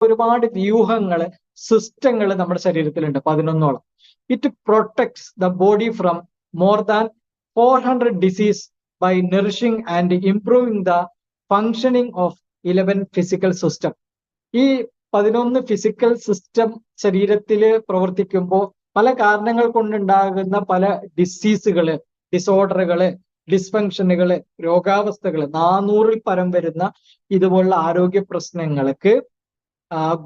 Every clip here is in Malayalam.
ഒരുപാട് വ്യൂഹങ്ങൾ സിസ്റ്റങ്ങൾ നമ്മുടെ ശരീരത്തിലുണ്ട് പതിനൊന്നോളം. It protects the body from more than four hundred disease by nourishing and improving the functioning of eleven physical system ഈ പതിനൊന്ന് ഫിസിക്കൽ സിസ്റ്റം ശരീരത്തിൽ പ്രവർത്തിക്കുമ്പോൾ പല കാരണങ്ങൾ കൊണ്ടുണ്ടാകുന്ന പല ഡിസീസുകൾ ഡിസോർഡറുകൾ ഡിസ്ഫങ്ഷനുകൾ രോഗാവസ്ഥകൾ നാനൂറിൽ പരം വരുന്ന ഇതുപോലുള്ള ആരോഗ്യ പ്രശ്നങ്ങൾക്ക്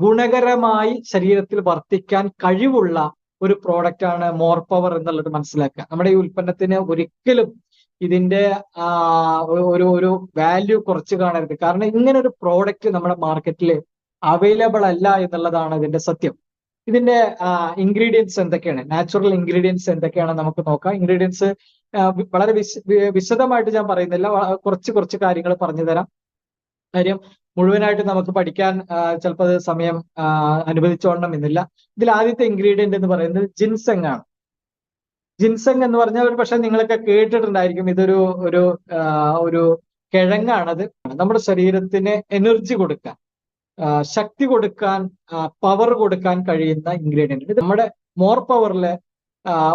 ഗുണകരമായി ശരീരത്തിൽ വർത്തിക്കാൻ കഴിവുള്ള ഒരു പ്രോഡക്റ്റ് ആണ് മോർ പവർ എന്നുള്ളത് മനസ്സിലാക്കുക. നമ്മുടെ ഈ ഉൽപ്പന്നത്തിന് ഒരിക്കലും ഇതിന്റെ ഒരു ഒരു വാല്യൂ കുറച്ച് കാണരുത്. കാരണം ഇങ്ങനെ ഒരു പ്രോഡക്റ്റ് നമ്മുടെ മാർക്കറ്റിൽ അവൈലബിൾ അല്ല എന്നുള്ളതാണ് ഇതിന്റെ സത്യം. ഇതിന്റെ ഇൻഗ്രീഡിയൻസ് എന്തൊക്കെയാണ്? നാച്ചുറൽ ഇൻഗ്രീഡിയൻസ് എന്തൊക്കെയാണ് നമുക്ക് നോക്കാം. ഇൻഗ്രീഡിയൻസ് വളരെ വിശദമായിട്ട് ഞാൻ പറയുന്നില്ല. കുറച്ച് കുറച്ച് കാര്യങ്ങൾ പറഞ്ഞു തരാം കാര്യം മുഴുവനായിട്ട് നമുക്ക് പഠിക്കാൻ ചിലപ്പോൾ സമയം അനുവദിച്ചോളണം എന്നില്ല ഇതിൽ ആദ്യത്തെ ഇൻഗ്രീഡിയന്റ് എന്ന് പറയുന്നത് ജിൻസെങ് ആണ്. ജിൻസെങ് എന്ന് പറഞ്ഞാൽ ഒരു പക്ഷെ നിങ്ങളൊക്കെ കേട്ടിട്ടുണ്ടായിരിക്കും. ഇതൊരു ഒരു ഒരു കിഴങ്ങാണത്. നമ്മുടെ ശരീരത്തിന് എനർജി കൊടുക്കാൻ ശക്തി കൊടുക്കാൻ പവർ കൊടുക്കാൻ കഴിയുന്ന ഇൻഗ്രീഡിയന്റ് ഇത് നമ്മുടെ മോർ പവറിലെ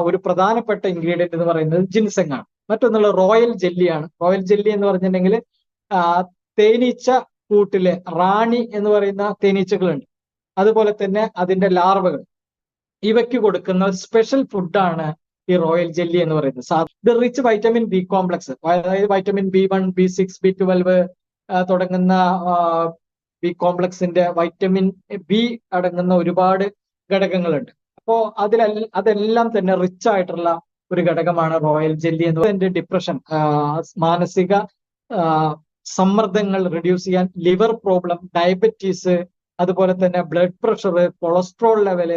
ഒരു പ്രധാനപ്പെട്ട ഇൻഗ്രീഡിയന്റ് എന്ന് പറയുന്നത് ജിൻസെങ് ആണ്. മറ്റൊന്നുള്ള റോയൽ ജെല്ലിയാണ് റോയൽ ജെല്ലി എന്ന് പറഞ്ഞിട്ടുണ്ടെങ്കിൽ തേനീച്ച കൂട്ടിലെ റാണി എന്ന് പറയുന്ന തേനീച്ചകളുണ്ട്. അതുപോലെ തന്നെ അതിന്റെ ലാർവകൾ. ഇവയ്ക്ക് കൊടുക്കുന്ന സ്പെഷ്യൽ ഫുഡാണ് ഈ റോയൽ ജെല്ലി എന്ന് പറയുന്നത്. ഇത് റിച്ച് വൈറ്റമിൻ ബി കോംപ്ലക്സ് അതായത് vitamin B one B six B twelve തുടങ്ങുന്ന ബി കോംപ്ലക്സിന്റെ വൈറ്റമിൻ ബി അടങ്ങുന്ന ഒരുപാട് ഘടകങ്ങളുണ്ട്. അപ്പോൾ അതിൽ അതെല്ലാം തന്നെ റിച്ച് ആയിട്ടുള്ള ഒരു ഘടകമാണ് റോയൽ ജെല്ലി എന്ന് പറയുന്നത്. ഡിപ്രഷൻ മാനസിക സമ്മർദ്ദങ്ങൾ റിഡ്യൂസ് ചെയ്യാൻ ലിവർ പ്രോബ്ലം ഡയബറ്റീസ് അതുപോലെ തന്നെ ബ്ലഡ് പ്രഷർ കൊളസ്ട്രോൾ ലെവൽ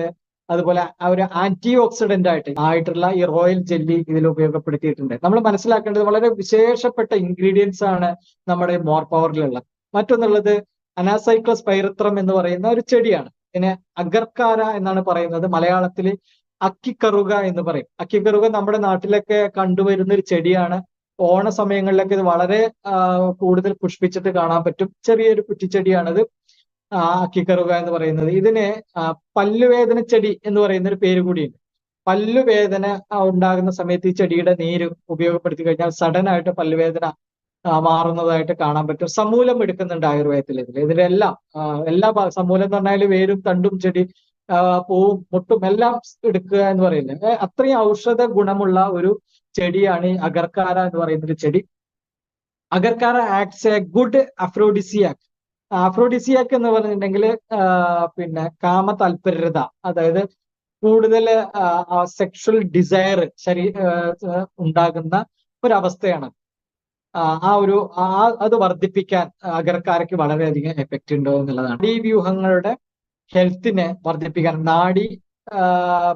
അതുപോലെ ഒരു ആന്റി ഓക്സിഡന്റ് ആയിട്ട് ആയിട്ടുള്ള ഈ റോയൽ ജെല്ലി ഇതിൽ ഉപയോഗപ്പെടുത്തിയിട്ടുണ്ട്. നമ്മൾ മനസ്സിലാക്കേണ്ടത് വളരെ വിശേഷപ്പെട്ട ഇൻഗ്രീഡിയൻസ് ആണ് നമ്മുടെ മോർ പവറിലുള്ളത് മറ്റൊന്നുള്ളത് അനാസൈക്ലസ് പൈറത്രം എന്ന് പറയുന്ന ഒരു ചെടിയാണ്. പിന്നെ അഗർക്കാര എന്നാണ് പറയുന്നത്. മലയാളത്തിൽ അക്കിക്കറുക എന്ന് പറയും. അക്കിക്കറുക നമ്മുടെ നാട്ടിലൊക്കെ കണ്ടുവരുന്ന ഒരു ചെടിയാണ്. ഓണ സമയങ്ങളിലൊക്കെ ഇത് വളരെ കൂടുതൽ പുഷ്പിച്ചിട്ട് കാണാൻ പറ്റും. ചെറിയൊരു കുറ്റിച്ചെടിയാണിത്. അക്കിക്കറുക എന്ന് പറയുന്നത്. ഇതിന് പല്ലുവേദന ചെടി എന്ന് പറയുന്ന ഒരു പേര് കൂടിയുണ്ട്. പല്ലുവേദന ഉണ്ടാകുന്ന സമയത്ത് ഈ ചെടിയുടെ നീര് ഉപയോഗപ്പെടുത്തി കഴിഞ്ഞാൽ സഡൻ ആയിട്ട് പല്ലുവേദന മാറുന്നതായിട്ട് കാണാൻ പറ്റും. സമൂലം എടുക്കുന്നുണ്ട് ആയുർവേദത്തിൽ ഇതിൽ. ഇതിലെല്ലാം എല്ലാ സമൂലം എന്ന് പറഞ്ഞാൽ വേരും തണ്ടും ചെടി പൂവും മുട്ടും എല്ലാം എടുക്കുക എന്ന് പറയുന്നത്. അത്രയും ഔഷധ ഗുണമുള്ള ഒരു ചെടിയാണ് ഈ അഗർക്കാര എന്ന് പറയുന്ന ഒരു ചെടി. അഗർക്കാര acts a good aphrodisiac aphrodisiac എന്ന് പറഞ്ഞിട്ടുണ്ടെങ്കിൽ പിന്നെ കാമ താല്പര്യത അതായത് കൂടുതൽ സെക്ഷൽ ഡിസയർ ശരീ ഉണ്ടാകുന്ന ഒരവസ്ഥയാണ്. ആ ഒരു ആ അത് വർദ്ധിപ്പിക്കാൻ അഗർക്കാരയ്ക്ക് വളരെയധികം എഫക്റ്റ് ഉണ്ടോ എന്നുള്ളതാണ്. ഈ വ്യൂഹങ്ങളുടെ ഹെൽത്തിനെ വർദ്ധിപ്പിക്കാൻ നാഡി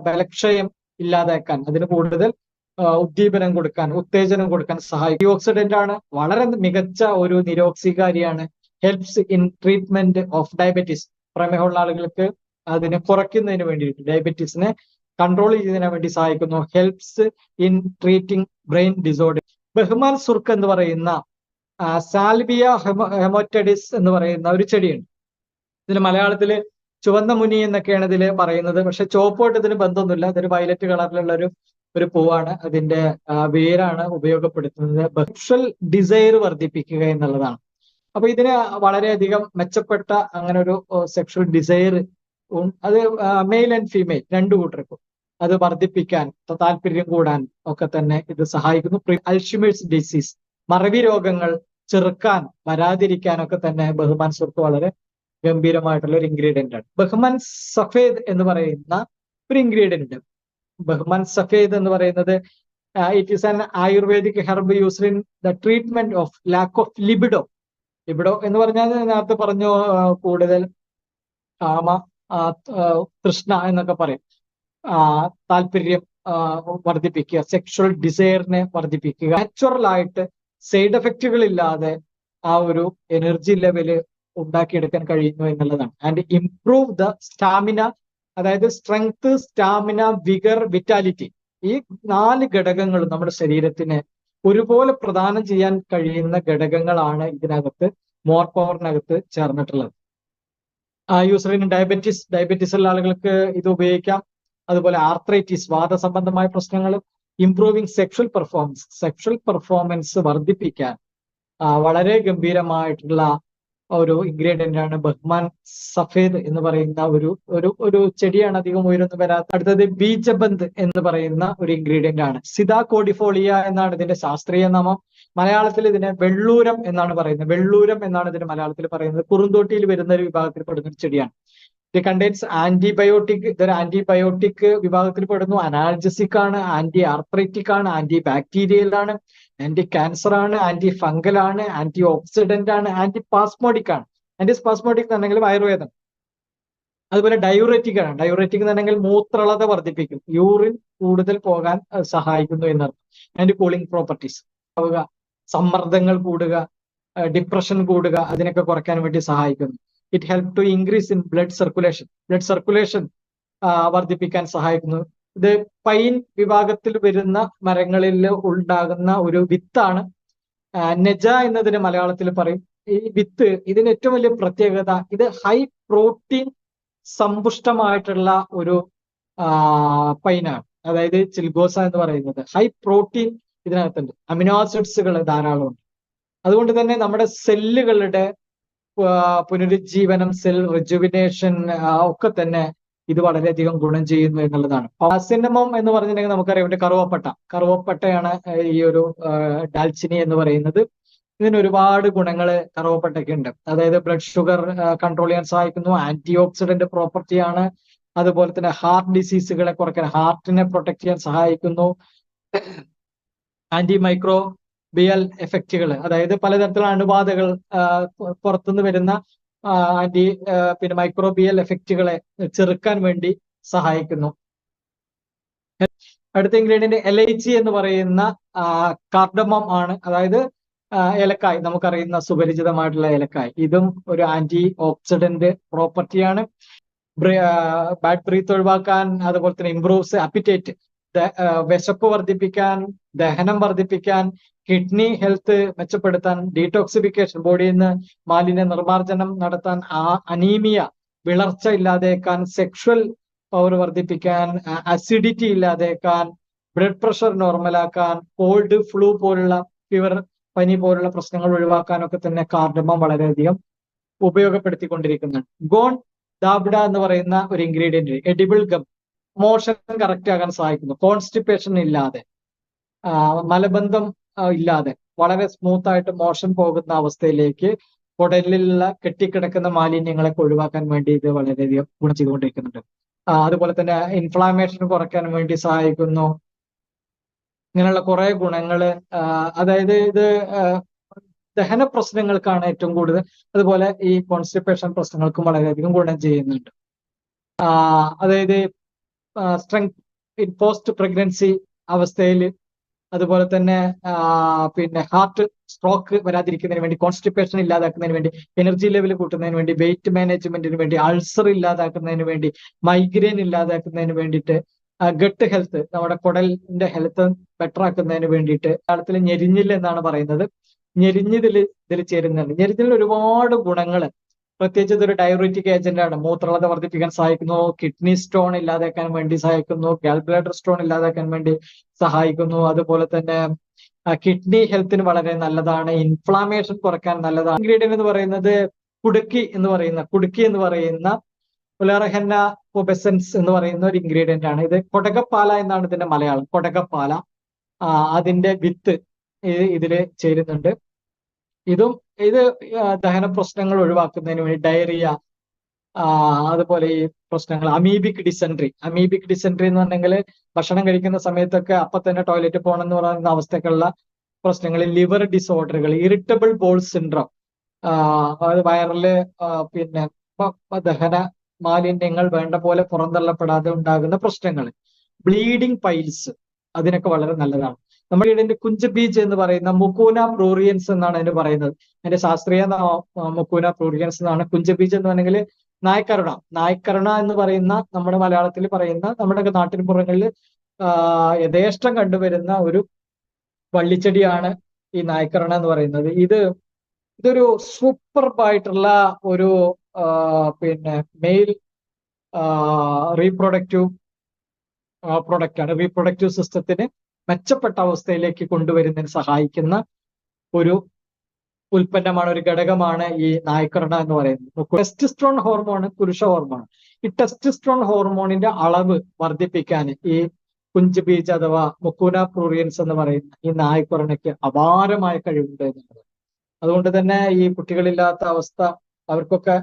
ബലക്ഷയം ഇല്ലാതാക്കാൻ അതിന് കൂടുതൽ ഉദ്ദീപനം കൊടുക്കാൻ ഉത്തേജനം കൊടുക്കാൻ സഹായിക്കും. ഓക്സിഡന്റ് ആണ് വളരെ മികച്ച ഒരു നിരോക്സികാരിയാണ്. Helps in treatment of diabetes പ്രമേഹമുള്ള ആളുകൾക്ക് അതിനെ കുറയ്ക്കുന്നതിന് വേണ്ടിയിട്ട് ഡയബറ്റീസിനെ കൺട്രോൾ ചെയ്യുന്നതിന് വേണ്ടി സഹായിക്കുന്നു. Helps in treating brain disorder Bahman സുർക്ക് എന്ന് പറയുന്ന സാൽബിയ ഹെമോറ്റഡിസ് എന്ന് പറയുന്ന ഒരു ചെടിയുണ്ട്. ഇതിന് മലയാളത്തിൽ ചുവന്ന മുനി എന്നൊക്കെയാണ് ഇതിൽ പറയുന്നത്. പക്ഷെ ചുവപ്പോട്ട് ഇതിന് ബന്ധമൊന്നുമില്ല. ഇതൊരു വയലറ്റ് കളറിലുള്ള ഒരു ഒരു പൂവാണ്. അതിന്റെ വേരാണ് ഉപയോഗപ്പെടുത്തുന്നത്. സെക്ഷൽ ഡിസൈർ വർദ്ധിപ്പിക്കുക എന്നുള്ളതാണ്. അപ്പൊ ഇതിന് വളരെയധികം മെച്ചപ്പെട്ട അങ്ങനെ ഒരു സെക്ഷൽ ഡിസൈർ അത് മെയിൽ ആൻഡ് ഫീമെയിൽ രണ്ടു കൂട്ടർക്കും അത് വർദ്ധിപ്പിക്കാൻ താല്പര്യം കൂടാൻ ഒക്കെ തന്നെ ഇത് സഹായിക്കുന്നു. അൽഷിമേഴ്സ് ഡിസീസ് മറവി രോഗങ്ങൾ ചെറുക്കാൻ വരാതിരിക്കാനൊക്കെ തന്നെ ബഹുമാൻ സുഹൃത്ത് വളരെ ഗംഭീരമായിട്ടുള്ള ഒരു ഇൻഗ്രീഡിയന്റ് ആണ്. ബഹ്മാൻ സഫേദ് എന്ന് പറയുന്ന ഒരു ഇൻഗ്രീഡിയന്റ് ബഹ്മാൻ സഫേദ് എന്ന് പറയുന്നത് it is an ayurvedic herb used in the treatment of lack of libido libido എന്ന് പറഞ്ഞാൽ നേരത്തെ പറഞ്ഞു കൂടുതൽ കാമ തൃഷ്ണ എന്നൊക്കെ പറയും. താല്പര്യം വർദ്ധിപ്പിക്കുക സെക്ഷൽ ഡിസയറിനെ വർദ്ധിപ്പിക്കുക. നാച്ചുറൽ ആയിട്ട് സൈഡ് എഫക്റ്റുകൾ ഇല്ലാതെ ആ ഒരു എനർജി ലെവൽ ഉണ്ടാക്കിയെടുക്കാൻ കഴിയുന്നു എന്നുള്ളതാണ്. ആൻഡ് ഇംപ്രൂവ് ദ സ്റ്റാമിന അതായത് സ്ട്രെങ്ത് സ്റ്റാമിന വിഗർ വിറ്റാലിറ്റി ഈ നാല് ഘടകങ്ങൾ നമ്മുടെ ശരീരത്തിന് ഒരുപോലെ പ്രദാനം ചെയ്യാൻ കഴിയുന്ന ഘടകങ്ങളാണ് ഇതിനകത്ത് മോർ പവറിനകത്ത് ചേർന്നിട്ടുള്ളത്. യൂസറിന് ഡയബറ്റിസ് ഡയബറ്റിസ് ഉള്ള ആളുകൾക്ക് ഇത് ഉപയോഗിക്കാം. അതുപോലെ ആർത്രൈറ്റിസ് വാദസംബന്ധമായ പ്രശ്നങ്ങൾ improving sexual performance sexual performance വർദ്ധിപ്പിക്കാൻ വളരെ ഗംഭീരമായിട്ടുള്ള ഒരു ഇൻഗ്രീഡിയന്റ് ആണ് ബഹ്മാൻ സഫേദ് എന്ന് പറയുന്ന ഒരു ഒരു ഒരു ചെടിയാണ് അധികം ഉയർന്നു വരാത്ത. അടുത്തത് ബീജബന്ത് എന്ന് പറയുന്ന ഒരു ഇൻഗ്രീഡിയന്റ് ആണ്. സിതാ കോഡിഫോളിയ എന്നാണ് ഇതിന്റെ ശാസ്ത്രീയ നാമം. മലയാളത്തിൽ ഇതിനെ വെള്ളൂരം എന്നാണ് പറയുന്നത്. വെള്ളൂരം എന്നാണ് ഇതിന് മലയാളത്തിൽ പറയുന്നത്. കുറുന്തോട്ടിയിൽ വരുന്ന ഒരു വിഭാഗത്തിൽ പെടുന്ന ഒരു ചെടിയാണ്. ഇത് കണ്ടെയ്ൻസ് ആന്റിബയോട്ടിക് ഇതൊരു ആന്റിബയോട്ടിക് വിഭാഗത്തിൽ പെടുന്നു അനാൽജസിക് ആണ് ആന്റി ആർത്രൈറ്റിക് ആണ് ആന്റി ബാക്ടീരിയൽ ആണ് ആന്റി ക്യാൻസർ ആണ് ആന്റി ഫംഗൽ ആണ് ആന്റി ഓക്സിഡന്റ് ആണ് ആന്റി പാസ്മോഡിക് ആണ്. ആന്റി സ്പാസ്മോഡിക് എന്നുണ്ടെങ്കിൽ ആയുർവേദം അതുപോലെ ഡയൂററ്റിക് ആണ്. ഡയൂററ്റിക് എന്നുണ്ടെങ്കിൽ മൂത്രളത വർദ്ധിപ്പിക്കും. യൂറിൻ കൂടുതൽ പോകാൻ സഹായിക്കുന്നു എന്നർത്ഥം. ആന്റി കൂളിംഗ് പ്രോപ്പർട്ടീസ് സമ്മർദ്ദങ്ങൾ കൂടുക ഡിപ്രഷൻ കൂടുക അതിനൊക്കെ കുറയ്ക്കാൻ വേണ്ടി സഹായിക്കുന്നു. It help to increase in blood circulation blood circulation വർദ്ധിപ്പിക്കാൻ സഹായിക്കുന്നു. ഇത് പൈൻ വിഭാഗത്തിൽ വരുന്ന മരങ്ങളിൽ ഉണ്ടാകുന്ന ഒരു വിത്താണ് നെജ എന്നതിന് മലയാളത്തിൽ പറയും. ഈ വിത്ത് ഇതിന് ഏറ്റവും വലിയ പ്രത്യേകത ഇത് ഹൈ പ്രോട്ടീൻ സമ്പുഷ്ടമായിട്ടുള്ള ഒരു പൈനാണ്. അതായത് ചിൽഗോസ എന്ന് പറയുന്നത്. ഹൈ പ്രോട്ടീൻ ഇതിനകത്തുണ്ട്. അമിനോ ആസിഡ്സുകൾ ധാരാളമുണ്ട്. അതുകൊണ്ട് തന്നെ നമ്മുടെ സെല്ലുകളുടെ പുനരുജ്ജീവനം സെൽ റിജുവിനേഷൻ ഒക്കെ തന്നെ ഇത് വളരെയധികം ഗുണം ചെയ്യുന്നു എന്നുള്ളതാണ്. സിനിമം എന്ന് പറഞ്ഞിട്ടുണ്ടെങ്കിൽ നമുക്കറിയാം ഇവിടെ കറുവപ്പട്ട. കറുവപ്പട്ടയാണ് ഈ ഒരു ഡാൽച്ചിനി എന്ന് പറയുന്നത്. ഇതിന് ഒരുപാട് ഗുണങ്ങൾ കറുവപ്പട്ടയ്ക്ക് ഉണ്ട്. അതായത് ബ്ലഡ് ഷുഗർ കൺട്രോൾ ചെയ്യാൻ സഹായിക്കുന്നു ആന്റി ഓക്സിഡന്റ് പ്രോപ്പർട്ടിയാണ് അതുപോലെ തന്നെ ഹാർട്ട് ഡിസീസുകളെ കുറയ്ക്കാൻ ഹാർട്ടിനെ പ്രൊട്ടക്ട് ചെയ്യാൻ സഹായിക്കുന്നു. ആന്റി മൈക്രോ ബിയൽ എഫക്റ്റുകൾ അതായത് പലതരത്തിലുള്ള അണുബാധകൾ പുറത്തുനിന്ന് വരുന്ന ആന്റി പിന്നെ മൈക്രോബിയൽ എഫക്റ്റുകളെ ചെറുക്കാൻ വേണ്ടി സഹായിക്കുന്നു. അടുത്ത ഇൻഗ്രീഡിയന്റ് എലൈച്ചി എന്ന് പറയുന്ന കാർഡമം ആണ്. അതായത് ഏലക്കായ് നമുക്കറിയുന്ന സുപരിചിതമായിട്ടുള്ള ഏലക്കായ്. ഇതും ഒരു ആന്റി ഓക്സിഡന്റ് പ്രോപ്പർട്ടിയാണ്. ബാഡ് ബ്രീത്ത് ഒഴിവാക്കാൻ അതുപോലെ തന്നെ ഇംപ്രൂവ്സ് അപ്പിറ്റേറ്റ് വിശപ്പ് വർദ്ധിപ്പിക്കാൻ ദഹനം വർദ്ധിപ്പിക്കാൻ കിഡ്നി ഹെൽത്ത് മെച്ചപ്പെടുത്താൻ ഡീടോക്സിഫിക്കേഷൻ ബോഡിയിൽ നിന്ന് മാലിന്യ നിർമ്മാർജനം നടത്താൻ ആ അനീമിയ വിളർച്ച ഇല്ലാതേക്കാൻ സെക്ഷൽ പവർ വർദ്ധിപ്പിക്കാൻ അസിഡിറ്റി ഇല്ലാതേക്കാൻ ബ്ലഡ് പ്രഷർ നോർമലാക്കാൻ കോൾഡ് ഫ്ലൂ പോലുള്ള ഫീവർ പനി പോലുള്ള പ്രശ്നങ്ങൾ ഒഴിവാക്കാനൊക്കെ തന്നെ കാർഡമം വളരെയധികം ഉപയോഗപ്പെടുത്തിക്കൊണ്ടിരിക്കുന്നുണ്ട്. ഗോൺ ദാബ്ഡ എന്ന് പറയുന്ന ഒരു ingredient edible gum. Motion correct ആകാൻ സഹായിക്കുന്നു. കോൺസ്റ്റിപ്പേഷൻ ഇല്ലാതെ. മലബന്ധം ഇല്ലാതെ. വളരെ സ്മൂത്ത് ആയിട്ട് മോഷൻ പോകുന്ന അവസ്ഥയിലേക്ക് കുടലിലുള്ള കെട്ടിക്കിടക്കുന്ന മാലിന്യങ്ങളൊക്കെ ഒഴിവാക്കാൻ വേണ്ടി ഇത് വളരെയധികം ഗുണം ചെയ്തുകൊണ്ടിരിക്കുന്നുണ്ട് അതുപോലെ തന്നെ ഇൻഫ്ലാമേഷൻ കുറയ്ക്കാൻ വേണ്ടി സഹായിക്കുന്നു. ഇങ്ങനെയുള്ള കുറെ ഗുണങ്ങൾ അതായത് ഇത് ദഹന പ്രശ്നങ്ങൾക്കാണ് ഏറ്റവും കൂടുതൽ. അതുപോലെ ഈ കോൺസ്റ്റിപ്പേഷൻ പ്രശ്നങ്ങൾക്കും വളരെയധികം ഗുണം ചെയ്യുന്നുണ്ട്. അതായത് സ്ട്രെങ്ത് ഇൻ പോസ്റ്റ് പ്രഗ്നൻസി അവസ്ഥയിൽ അതുപോലെ തന്നെ പിന്നെ ഹാർട്ട് സ്ട്രോക്ക് വരാതിരിക്കുന്നതിന് വേണ്ടി കോൺസ്റ്റിപ്പേഷൻ ഇല്ലാതാക്കുന്നതിന് വേണ്ടി എനർജി ലെവൽ കൂട്ടുന്നതിന് വേണ്ടി വെയിറ്റ് മാനേജ്മെന്റിന് വേണ്ടി അൾസർ ഇല്ലാതാക്കുന്നതിന് വേണ്ടി മൈഗ്രെയിൻ ഇല്ലാതാക്കുന്നതിന് വേണ്ടിയിട്ട് ഗട്ട് ഹെൽത്ത് നമ്മുടെ കുടലിന്റെ ഹെൽത്ത് ബെറ്റർ ആക്കുന്നതിന് വേണ്ടിയിട്ട് മലയാളത്തിൽ ഞെരിഞ്ഞിൽ എന്നാണ് പറയുന്നത്. ഞെരിഞ്ഞിതിൽ ഇതിൽ ചേരുന്നുണ്ട്. ഞെരിഞ്ഞിൽ ഒരുപാട് ഗുണങ്ങൾ പ്രത്യേകിച്ച് ഇതൊരു ഡയബറ്റിക് ഏജന്റ് ആണ്. മൂത്രളത വർദ്ധിപ്പിക്കാൻ സഹായിക്കുന്നു. കിഡ്നി സ്റ്റോൺ ഇല്ലാതാക്കാൻ വേണ്ടി സഹായിക്കുന്നു. കാൽക്കുലേറ്റർ സ്റ്റോൺ ഇല്ലാതാക്കാൻ വേണ്ടി സഹായിക്കുന്നു. അതുപോലെ തന്നെ കിഡ്നി ഹെൽത്തിന് വളരെ നല്ലതാണ്. ഇൻഫ്ലാമേഷൻ കുറയ്ക്കാൻ നല്ലതാണ്. ഇൻഗ്രീഡിയന്റ് എന്ന് പറയുന്നത് കുടുക്കി എന്ന് പറയുന്ന കുടുക്കി എന്ന് പറയുന്ന പുലറഹന്ന പൊബെസൻസ് എന്ന് പറയുന്ന ഒരു ഇൻഗ്രീഡിയന്റ് ആണ്. ഇത് കൊടകപ്പാല എന്നാണ് ഇതിന്റെ മലയാളം. കൊടകപ്പാല അതിന്റെ വിത്ത് ഇതിൽ ചേരുന്നുണ്ട്. ഇതും ഇത് ദഹന പ്രശ്നങ്ങൾ ഒഴിവാക്കുന്നതിന് വേണ്ടി ഡയറിയ അതുപോലെ ഈ പ്രശ്നങ്ങൾ അമീബിക് ഡിസെൻട്രി. അമീബിക് ഡിസെൻട്രി എന്ന് പറഞ്ഞെങ്കിൽ ഭക്ഷണം കഴിക്കുന്ന സമയത്തൊക്കെ അപ്പൊ തന്നെ ടോയ്ലറ്റ് പോകണം എന്ന് പറയുന്ന അവസ്ഥക്കുള്ള പ്രശ്നങ്ങൾ ലിവർ ഡിസോർഡറുകൾ ഇറിറ്റബിൾ ബോൾ സിൻഡ്രോം അതായത് വയറിൽ പിന്നെ ദഹന മാലിന്യങ്ങൾ വേണ്ട പോലെ പുറന്തള്ളപ്പെടാതെ ഉണ്ടാകുന്ന പ്രശ്നങ്ങൾ. ബ്ലീഡിംഗ് പൈൽസ് അതിനൊക്കെ വളരെ നല്ലതാണ്. നമ്മുടെ ഇതിന്റെ കുഞ്ചബീജ് എന്ന് പറയുന്ന മുക്കൂന പ്രൂറിയൻസ് എന്നാണ് അതിന് പറയുന്നത്. അതിന്റെ ശാസ്ത്രീയ മുക്കൂന പ്രൂറിയൻസ് എന്നാണ് കുഞ്ചബീജ് എന്ന് പറഞ്ഞെങ്കിൽ നായ്ക്കരുണ. നായ്ക്കരുണ എന്ന് പറയുന്ന നമ്മുടെ മലയാളത്തിൽ പറയുന്ന നമ്മുടെ നാട്ടിൻപുറങ്ങളിൽ പുറങ്ങളിൽ യഥേഷ്ടം കണ്ടുവരുന്ന ഒരു വള്ളിച്ചെടിയാണ് ഈ നായ്ക്കരണ എന്ന് പറയുന്നത്. ഇത് ഇതൊരു സൂപ്പർബായിട്ടുള്ള ഒരു പിന്നെ മെയിൽ റീപ്രൊഡക്റ്റീവ് പ്രൊഡക്റ്റ് ആണ് റീപ്രൊഡക്റ്റീവ് സിസ്റ്റത്തിന് മെച്ചപ്പെട്ട അവസ്ഥയിലേക്ക് കൊണ്ടുവരുന്നതിന് സഹായിക്കുന്ന ഒരു ഉൽപ്പന്നമാണ് ഒരു ഘടകമാണ് ഈ നായ്ക്കരണ എന്ന് പറയുന്നത്. ടെസ്റ്റിസ്ട്രോൺ ഹോർമോൺ പുരുഷ ഹോർമോൺ ഈ ടെസ്റ്റിസ്ട്രോൺ ഹോർമോണിന്റെ അളവ് വർദ്ധിപ്പിക്കാൻ ഈ കുഞ്ച് ബീജ് അഥവാ മുക്കൂന പ്രൂറിയൻസ് എന്ന് പറയുന്ന ഈ നായ്ക്കുറണയ്ക്ക് അപാരമായ കഴിവുണ്ട് എന്നുള്ളത്. അതുകൊണ്ട് തന്നെ ഈ കുട്ടികളില്ലാത്ത അവസ്ഥ അവർക്കൊക്കെ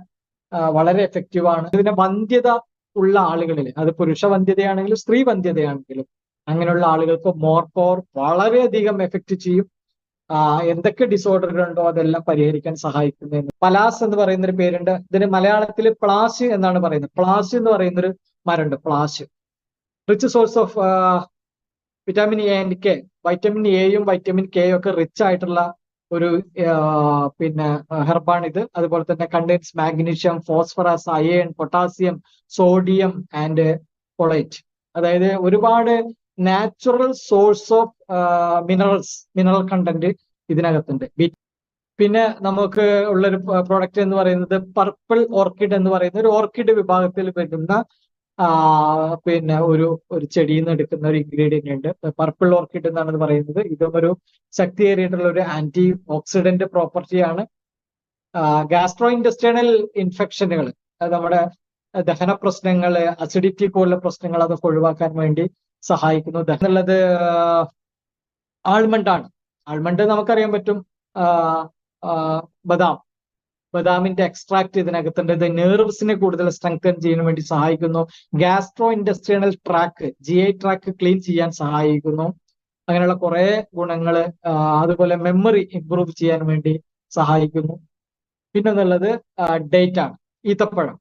വളരെ എഫക്റ്റീവ് ആണ്. ഇതിന്റെ വന്ധ്യത ഉള്ള ആളുകളിൽ അത് പുരുഷ വന്ധ്യതയാണെങ്കിലും സ്ത്രീ വന്ധ്യതയാണെങ്കിലും അങ്ങനെയുള്ള ആളുകൾക്ക് മോർ പവർ വളരെയധികം എഫക്റ്റ് ചെയ്യും. എന്തൊക്കെ ഡിസോർഡറുകൾ ഉണ്ടോ അതെല്ലാം പരിഹരിക്കാൻ സഹായിക്കുന്നതെന്ന് പലാസ് എന്ന് പറയുന്ന ഒരു പേരുണ്ട്. ഇതിന് മലയാളത്തിൽ പ്ലാസ് എന്നാണ് പറയുന്നത്. പ്ലാസ് എന്ന് പറയുന്ന ഒരു മരമുണ്ട് പ്ലാസ്. Rich source of vitamin A and K vitamin എയും വൈറ്റമിൻ കെയും ഒക്കെ റിച്ച് ആയിട്ടുള്ള ഒരു പിന്നെ ഹെർബാണ് ഇത് അതുപോലെ തന്നെ contains magnesium phosphorus iron potassium sodium and folate അതായത് ഒരുപാട് natural source of minerals mineral content ഇതിനകത്തുണ്ട്. പിന്നെ നമുക്ക് ഉള്ളൊരു പ്രോഡക്റ്റ് എന്ന് പറയുന്നത് പർപ്പിൾ ഓർക്കിഡ് എന്ന് പറയുന്ന ഒരു ഓർക്കിഡ് വിഭാഗത്തിൽ വരുന്ന പിന്നെ ഒരു ഒരു ചെടിയിൽ നിന്ന് എടുക്കുന്ന ഒരു ഇൻഗ്രീഡിയന്റ് ഉണ്ട്. പർപ്പിൾ ഓർക്കിഡ് എന്നാണ് പറയുന്നത്. ഇതും ഒരു ശക്തിയേറിയിട്ടുള്ള ഒരു ആന്റി ഓക്സിഡന്റ് പ്രോപ്പർട്ടിയാണ് ഗാസ്ട്രോ ഇൻഡസ്ട്രിയണൽ ഇൻഫെക്ഷനുകൾ നമ്മുടെ ദഹന പ്രശ്നങ്ങൾ അസിഡിറ്റി പോലുള്ള പ്രശ്നങ്ങൾ അതൊക്കെ ഒഴിവാക്കാൻ വേണ്ടി സഹായിക്കുന്നു. എന്നുള്ളത് ആൾമണ്ട് ആണ്. ആൾമണ്ട് നമുക്കറിയാൻ പറ്റും ബദാം. ബദാമിന്റെ എക്സ്ട്രാക്ട് ഇതിനകത്തുണ്ട്. ഇത് നെർവ്സിനെ കൂടുതൽ സ്ട്രെങ്തൻ ചെയ്യാൻ വേണ്ടി സഹായിക്കുന്നു. Gastro intestinal track G I track clean ചെയ്യാൻ സഹായിക്കുന്നു. അങ്ങനെയുള്ള കുറെ ഗുണങ്ങൾ അതുപോലെ മെമ്മറി ഇംപ്രൂവ് ചെയ്യാൻ വേണ്ടി സഹായിക്കുന്നു. പിന്നെന്നുള്ളത് ഡേറ്റ് ആണ്. ഈത്തപ്പഴം.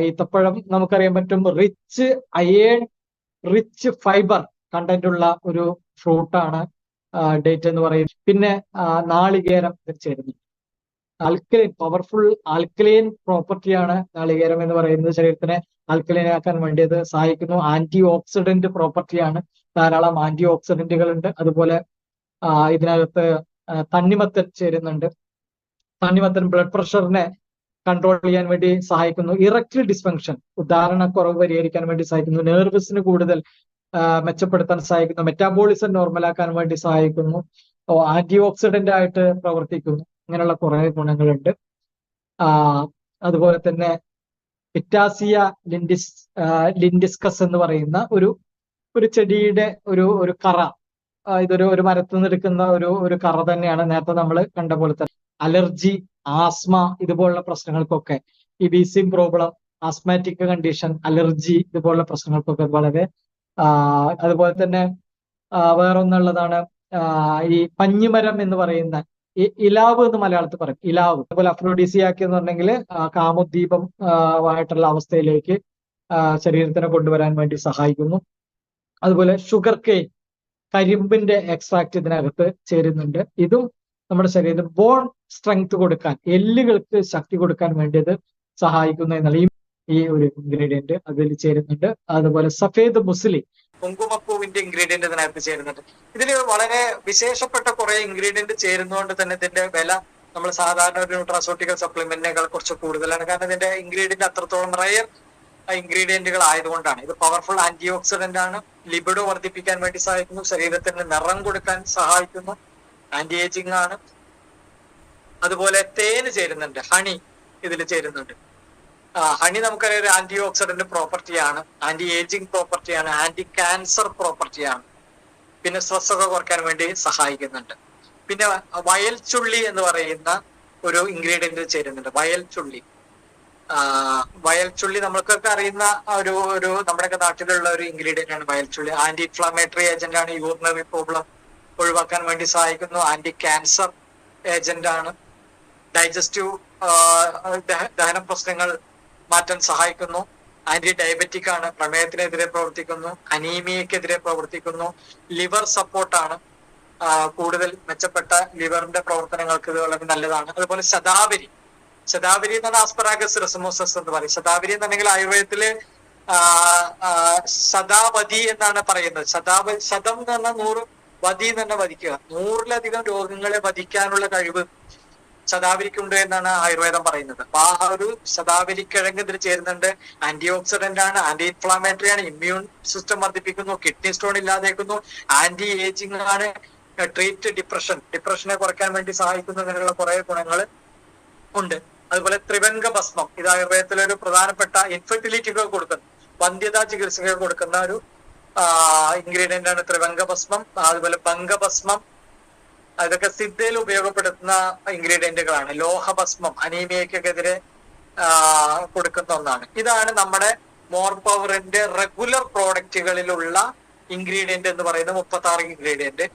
ഈത്തപ്പഴം നമുക്കറിയാൻ പറ്റും rich iron rich fibre content ഉള്ള ഒരു ഫ്രൂട്ടാണ് ഡേറ്റ് എന്ന് പറയുന്നത്. പിന്നെ നാളികേരം ചേരുന്നു ആൽക്കലൈൻ പവർഫുൾ ആൽക്കലൈൻ പ്രോപ്പർട്ടിയാണ് നാളികേരം എന്ന് പറയുന്നത് ശരീരത്തിനെ ആൽക്കലൈൻ ആക്കാൻ സഹായിക്കുന്നു. ആന്റി ഓക്സിഡന്റ് പ്രോപ്പർട്ടിയാണ് ധാരാളം ആന്റി ഓക്സിഡന്റുകൾ ഉണ്ട്. അതുപോലെ ഇതിനകത്ത് തണ്ണിമത്തൻ ചേരുന്നുണ്ട്. തണ്ണിമത്തൻ ബ്ലഡ് പ്രഷറിനെ കൺട്രോൾ ചെയ്യാൻ വേണ്ടി സഹായിക്കുന്നു. ഇറക്ടൽ ഡിസ്ഫങ്ഷൻ ഉദാഹരണക്കുറവ് പരിഹരിക്കാൻ വേണ്ടി സഹായിക്കുന്നു. നെർവസിന് കൂടുതൽ മെച്ചപ്പെടുത്താൻ സഹായിക്കുന്നു. മെറ്റാബോളിസം നോർമലാക്കാൻ വേണ്ടി സഹായിക്കുന്നു. ആന്റി ഓക്സിഡന്റ് ആയിട്ട് പ്രവർത്തിക്കുന്നു. ഇങ്ങനെയുള്ള കുറെ ഗുണങ്ങളുണ്ട്. അതുപോലെ തന്നെ പിറ്റാസിയ ലിൻഡിസ് ലിൻഡിസ്കസ് എന്ന് പറയുന്ന ഒരു ഒരു ചെടിയുടെ ഒരു ഒരു കറ. ഇതൊരു ഒരു മരത്തു നിന്ന് എടുക്കുന്ന ഒരു ഒരു കറ തന്നെയാണ് നേരത്തെ നമ്മൾ കണ്ട പോലെ തന്നെ. അലർജി ആസ്മ ഇതുപോലുള്ള പ്രശ്നങ്ങൾക്കൊക്കെ ഈ ബീസിം പ്രോബ്ലം ആസ്മാറ്റിക് കണ്ടീഷൻ അലർജി ഇതുപോലുള്ള പ്രശ്നങ്ങൾക്കൊക്കെ വളരെ അതുപോലെ തന്നെ വേറൊന്നുള്ളതാണ് ഈ പഞ്ഞിമരം എന്ന് പറയുന്ന ഇലാവ് എന്ന് മലയാളത്തിൽ പറയും. ഇലാവ്. അതുപോലെ അഫ്രോഡീസിയാക്കി എന്ന് പറഞ്ഞെങ്കിൽ കാമോദ്ദീപം ആയിട്ടുള്ള അവസ്ഥയിലേക്ക് ശരീരത്തിനെ കൊണ്ടുവരാൻ വേണ്ടി സഹായിക്കുന്നു. അതുപോലെ ഷുഗർ കെയിൻ കരിമ്പിന്റെ എക്സ്ട്രാക്ട് ഇതിനകത്ത് ചേരുന്നുണ്ട്. ഇതും നമ്മുടെ ശരീരത്തിന് ബോൺ സ്ട്രെങ്ത് കൊടുക്കാൻ എല്ലുകൾക്ക് ശക്തി കൊടുക്കാൻ വേണ്ടിയത് സഹായിക്കുന്ന എന്നുള്ള ഈ ഒരു ഇൻഗ്രീഡിയന്റ് അതിൽ ചേരുന്നുണ്ട്. അതുപോലെ സഫേദ് മുസ്ലി കുങ്കുമപ്പൂവിന്റെ ഇൻഗ്രീഡിയന്റ് ഇതിനകത്ത് ചേരുന്നുണ്ട്. ഇതിൽ വളരെ വിശേഷപ്പെട്ട കുറെ ഇൻഗ്രീഡിയന്റ് ചേരുന്നതുകൊണ്ട് തന്നെ ഇതിന്റെ വില നമ്മൾ സാധാരണ ഒരു ന്യൂട്രാസോട്ടിക്കൽ സപ്ലിമെന്റിനേക്കാൾ കുറച്ച് കൂടുതലാണ്. കാരണം ഇതിന്റെ ഇൻഗ്രീഡിയന്റ് അത്രത്തോളം റയർ ഇൻഗ്രീഡിയന്റുകൾ ആയതുകൊണ്ടാണ്. ഇത് പവർഫുൾ ആന്റി ഓക്സിഡന്റ് ആണ്. ലിബിഡോ വർദ്ധിപ്പിക്കാൻ വേണ്ടി സഹായിക്കുന്നു. ശരീരത്തിന് നിറം കൊടുക്കാൻ സഹായിക്കുന്നു. ആന്റി ഏജിങ് ആണ്. അതുപോലെ തേന് ചേരുന്നുണ്ട് ഹണി ഇതിൽ ചേരുന്നുണ്ട്. ഹണി നമുക്കറിയാം ഒരു ആന്റി ഓക്സിഡന്റ് പ്രോപ്പർട്ടിയാണ് ആന്റി ഏജിങ് പ്രോപ്പർട്ടിയാണ് ആന്റി ക്യാൻസർ പ്രോപ്പർട്ടിയാണ് പിന്നെ ഒക്കെ കുറയ്ക്കാൻ വേണ്ടി സഹായിക്കുന്നുണ്ട്. പിന്നെ വയൽ ചുള്ളി എന്ന് പറയുന്ന ഒരു ഇൻഗ്രീഡിയന്റ് ചേരുന്നുണ്ട് വയൽ ചുള്ളി. വയൽ ചുള്ളി നമ്മൾക്കൊക്കെ അറിയുന്ന ഒരു ഒരു നമ്മുടെയൊക്കെ നാട്ടിലുള്ള ഒരു ഇൻഗ്രീഡിയന്റ് ആണ് വയൽ ചുള്ളി. ആന്റി ഇൻഫ്ലമേറ്ററി ഏജന്റ് ആണ് യൂറിനറി പ്രോബ്ലം ഒഴിവാക്കാൻ വേണ്ടി സഹായിക്കുന്നു. ആന്റി ക്യാൻസർ ഏജന്റ് ആണ് ഡൈജസ്റ്റീവ് ദഹന പ്രശ്നങ്ങൾ മാറ്റാൻ സഹായിക്കുന്നു. ആന്റി ഡയബറ്റിക് ആണ്. പ്രമേഹത്തിനെതിരെ പ്രവർത്തിക്കുന്നു. അനീമിയക്കെതിരെ പ്രവർത്തിക്കുന്നു. ലിവർ സപ്പോർട്ടാണ് കൂടുതൽ മെച്ചപ്പെട്ട ലിവറിന്റെ പ്രവർത്തനങ്ങൾക്ക് ഇത് വളരെ നല്ലതാണ്. അതുപോലെ ശതാവരി. ശതാവരി എന്നാണ് ആസ്പറാഗസ് റെസമോസസ് എന്ന് പറയും. ശതാവരി എന്നുണ്ടെങ്കിൽ ആയുർവേദത്തിൽ ശതാവതി എന്നാണ് പറയുന്നത്. ശതാവ ശതം എന്ന് പറഞ്ഞാൽ നൂറ് വധി തന്നെ വധിക്കുക. നൂറിലധികം രോഗങ്ങളെ വധിക്കാനുള്ള കഴിവ് ശതാവരിക്കുണ്ട് എന്നാണ് ആയുർവേദം പറയുന്നത്. അപ്പൊ ആ ഒരു ശതാവരിക്കിഴങ്ങ് ഇതിൽ ചേരുന്നുണ്ട്. ആന്റി ഓക്സിഡന്റ് ആണ് ആന്റി ഇൻഫ്ലാമേറ്ററി ആണ് ഇമ്മ്യൂൺ സിസ്റ്റം വർദ്ധിപ്പിക്കുന്നു കിഡ്നി സ്റ്റോൺ ഇല്ലാതേക്കുന്നു ആന്റി ഏജിങ് ആണ് ട്രീറ്റ് ഡിപ്രഷൻ ഡിപ്രഷനെ കുറയ്ക്കാൻ വേണ്ടി സഹായിക്കുന്നു അങ്ങനെയുള്ള കുറെ ഗുണങ്ങൾ ഉണ്ട്. അതുപോലെ ത്രിവംഗ ഭസ്മം ഇത് ആയുർവേദത്തിലെ ഒരു പ്രധാനപ്പെട്ട ഇൻഫെർട്ടിലിറ്റിക്ക് കൊടുക്കുന്നു. വന്ധ്യതാ ചികിത്സയ്ക്ക് കൊടുക്കുന്ന ഒരു ഇൻഗ്രീഡിയന്റ് ആണ് ത്രിവംഗഭസ്മം അതുപോലെ ഭംഗഭസ്മം അതൊക്കെ സിദ്ധയിൽ ഉപയോഗപ്പെടുത്തുന്ന ഇൻഗ്രീഡിയന്റുകളാണ് ലോഹഭസ്മം അനീമിയക്കെതിരെ കൊടുക്കുന്ന ഒന്നാണ്. ഇതാണ് നമ്മുടെ മോർ പവറിന്റെ റെഗുലർ പ്രോഡക്റ്റുകളിലുള്ള ഇൻഗ്രീഡിയന്റ് എന്ന് പറയുന്ന മുപ്പത്തി ആറ് ഇൻഗ്രീഡിയന്റ്